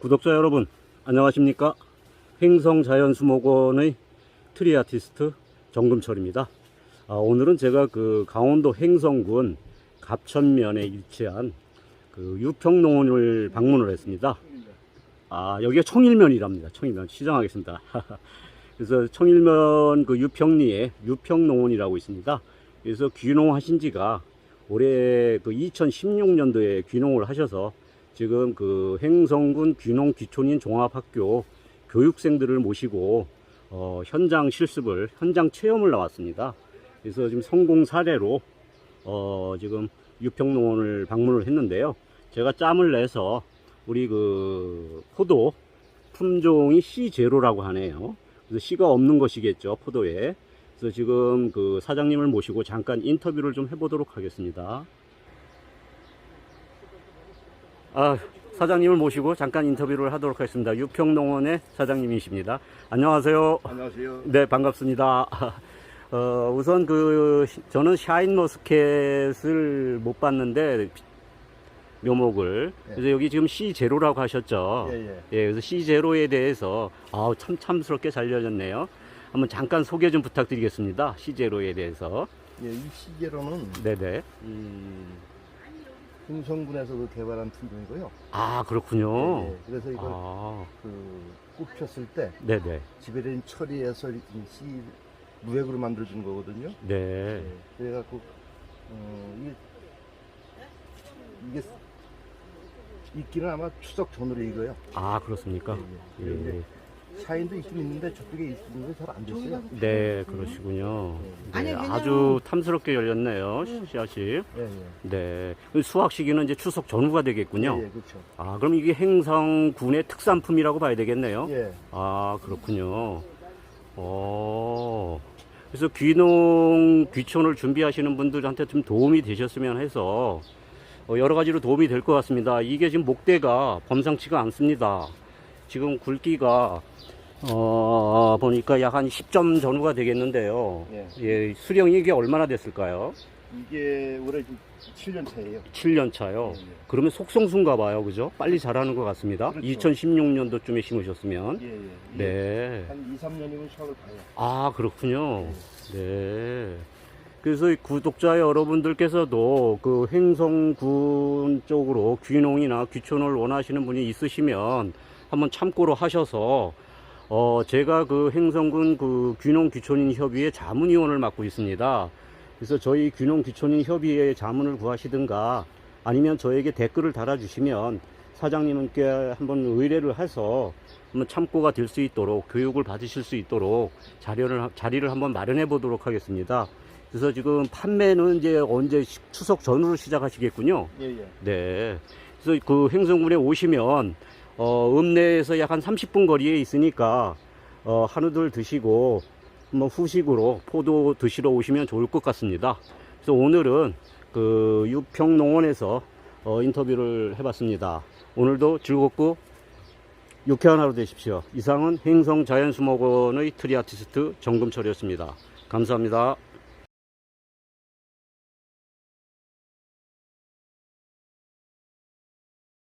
구독자 여러분 안녕하십니까? 행성자연수목원의 트리 아티스트 정금철입니다. 아, 오늘은 제가 그 강원도 행성군 갑천면에 위치한 그 유평농원을 방문을 했습니다. 아 여기가 청일면이랍니다. 청일면 시정하겠습니다. 그래서 청일면 그 유평리에 유평농원이라고 있습니다. 그래서 귀농하신 지가 올해 그 2016년도에 귀농을 하셔서 지금 그 행성군 귀농 귀촌인 종합학교 교육생들을 모시고 어, 현장 실습을 현장 체험을 나왔습니다. 그래서 지금 성공 사례로 어, 지금 유평농원을 방문을 했는데요. 제가 짬을 내서 우리 그 포도 품종이 C0라고 하네요. 그래서 C가 없는 것이겠죠 포도에. 그래서 지금 그 사장님을 모시고 잠깐 인터뷰를 좀 해보도록 하겠습니다. 아, 사장님을 모시고 잠깐 인터뷰를 하도록 하겠습니다. 유평농원의 사장님이십니다. 안녕하세요. 안녕하세요. 네, 반갑습니다. 어, 우선 그, 시- 저는 샤인 머스켓을 못 봤는데, 묘목을. 네. 그래서 여기 지금 C0라고 하셨죠. 예, 예. 예, 그래서 C0에 대해서, 아우, 참, 참스럽게 잘 열렸네요. 한번 잠깐 소개 좀 부탁드리겠습니다. C0에 대해서. 예, 이 시계로는 네네. 이 흥성군에서도 개발한 품종이고요. 아, 그렇군요. 예, 예. 그래서 이걸 아, 그 꼽혔을 때 네네. 지베린 처리해서 이씨 무액으로 만들어준 거거든요. 네. 예, 그래갖고 어, 이게 이게 있기는 아마 추석 전후로 익어요. 아, 그렇습니까? 예, 예. 예. 샤인도 있긴 있는데 저쪽에 있는 게잘안 됐어요. 네, 그러시군요. 네, 아니, 그냥- 아주 탐스럽게 열렸네요, 씨앗이. 예, 예. 네. 그 수확 시기는 이제 추석 전후가 되겠군요. 예, 예, 그렇죠. 아, 그럼 이게 행성군의 특산품이라고 봐야 되겠네요. 예. 아, 그렇군요. 어. 그래서 귀농, 귀촌을 준비하시는 분들한테 좀 도움이 되셨으면 해서 어, 여러 가지로 도움이 될 것 같습니다. 이게 지금 목대가 범상치가 않습니다. 지금 굵기가 어, 보니까 약 한 10점 전후가 되겠는데요. 예. 예, 수령이 이게 얼마나 됐을까요? 이게 올해 7년 차예요. 7년 차요. 예, 예. 그러면 속성수인가 봐요. 그죠? 빨리 자라는 것 같습니다. 그렇죠. 2016년도쯤에 심으셨으면. 예, 예. 네. 한 2, 3년이면 수확을 봐요. 아, 그렇군요. 네. 그래서 이 구독자 여러분들께서도 그 행성군 쪽으로 귀농이나 귀촌을 원하시는 분이 있으시면 한번 참고로 하셔서 어, 제가 그 행성군 그 귀농 귀촌인 협의회 자문위원을 맡고 있습니다. 그래서 저희 귀농 귀촌인 협의회 자문을 구하시든가 아니면 저에게 댓글을 달아주시면 사장님께 한번 의뢰를 해서 한번 참고가 될 수 있도록 교육을 받으실 수 있도록 자료를 자리를 한번 마련해 보도록 하겠습니다. 그래서 지금 판매는 이제 언제 시- 추석 전후로 시작하시겠군요. 예, 예. 네. 그래서 그 행성군에 오시면 어, 읍내에서 약 한 30분 거리에 있으니까 어, 한우들 드시고 뭐 후식으로 포도 드시러 오시면 좋을 것 같습니다. 그래서 오늘은 그 유평농원에서 어, 인터뷰를 해봤습니다. 오늘도 즐겁고 유쾌한 하루 되십시오. 이상은 행성 자연수목원의 트리 아티스트 정금철이었습니다. 감사합니다.